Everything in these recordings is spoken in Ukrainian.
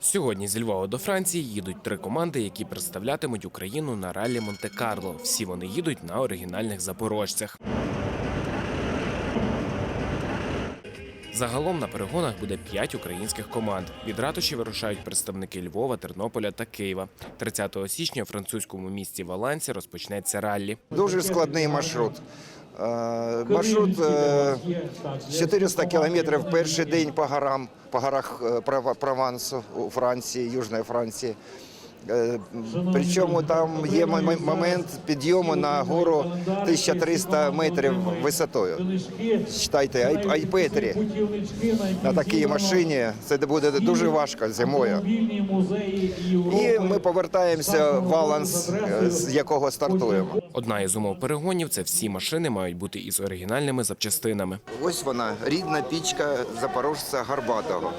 Сьогодні зі Львова до Франції їдуть три команди, які представлятимуть Україну на ралі Монте-Карло. Всі вони їдуть на оригінальних запорожцях. Загалом на перегонах буде п'ять українських команд. Від ратуші вирушають представники Львова, Тернополя та Києва. 30 січня у французькому місті Валансі розпочнеться раллі. Дуже складний маршрут. Е, Маршрут е, 400 кілометрів перший день по горам, по горах е, Провансу у Франції, Южної Франції. Е, Причому там є момент підйому на гору 1300 метрів висотою. Читайте, айпетрі на такій машині. Це буде дуже важко зимою. І ми повертаємося в Валанс, е, з якого стартуємо. Одна із умов перегонів це всі машини мають бути із оригінальними запчастинами. Ось вона, рідна пічка запорожця Гарбатого.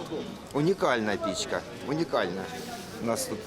Унікальна пічка, унікальна. У нас тут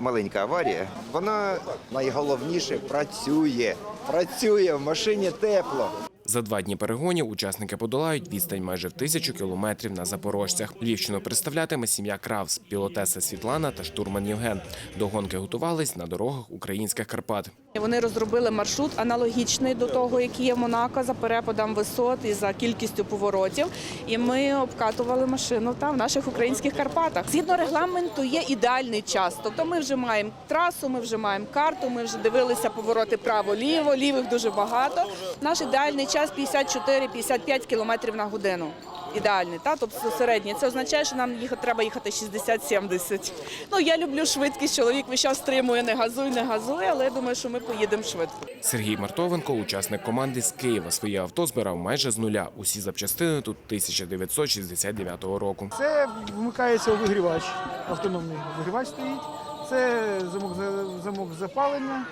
маленька аварія. Вона найголовніше працює. Працює в машині тепло. За два дні перегонів учасники подолають відстань майже в тисячу кілометрів на запорожцях. Львівщину представлятиме сім'я Кравс, пілотеса Світлана та штурман Євген. До гонки готувались на дорогах українських Карпат. Вони розробили маршрут аналогічний до того, який є в Монако за перепадом висот і за кількістю поворотів. І ми обкатували машину там в наших українських Карпатах. Згідно регламенту є ідеальний час. Тобто ми вже маємо трасу, ми вже маємо карту, ми вже дивилися повороти право-ліво, лівих дуже багато. Наш ідеальний час 54-55 кілометрів на годину. Ідеальний, та тобто середній. Це означає, що нам їхати треба їхати 60-70. Ну я люблю швидкість. Чоловік весь час стримує, не газуй, не газуй, але я думаю, що ми поїдемо швидко. Сергій Мартовенко, учасник команди з Києва, своє авто збирав майже з нуля. Усі запчастини тут 1969 року. Це вмикається обігрівач, автономний обігрівач стоїть. Це замок, за- замок запалення,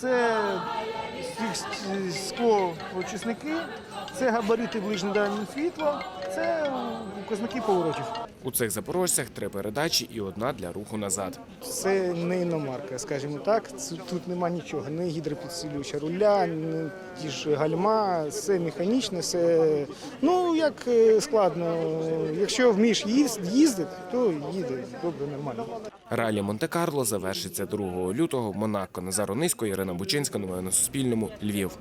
це стік- скло очисники, це габарити ближньодальнє світло, це указники поворотів. У цих запорожцях три передачі і одна для руху назад. Це не іномарка, скажімо так. Тут нема нічого, не гідропідсилювача руля, не ті ж гальма, все механічне, все ну як е, складно. Якщо вмієш їз- їздити, то їде добре, нормально. Ралі Монте-Карло завершиться 2 лютого в Монако. Назар Онисько, Ірина Бучинська. Новини на Суспільному. Львів.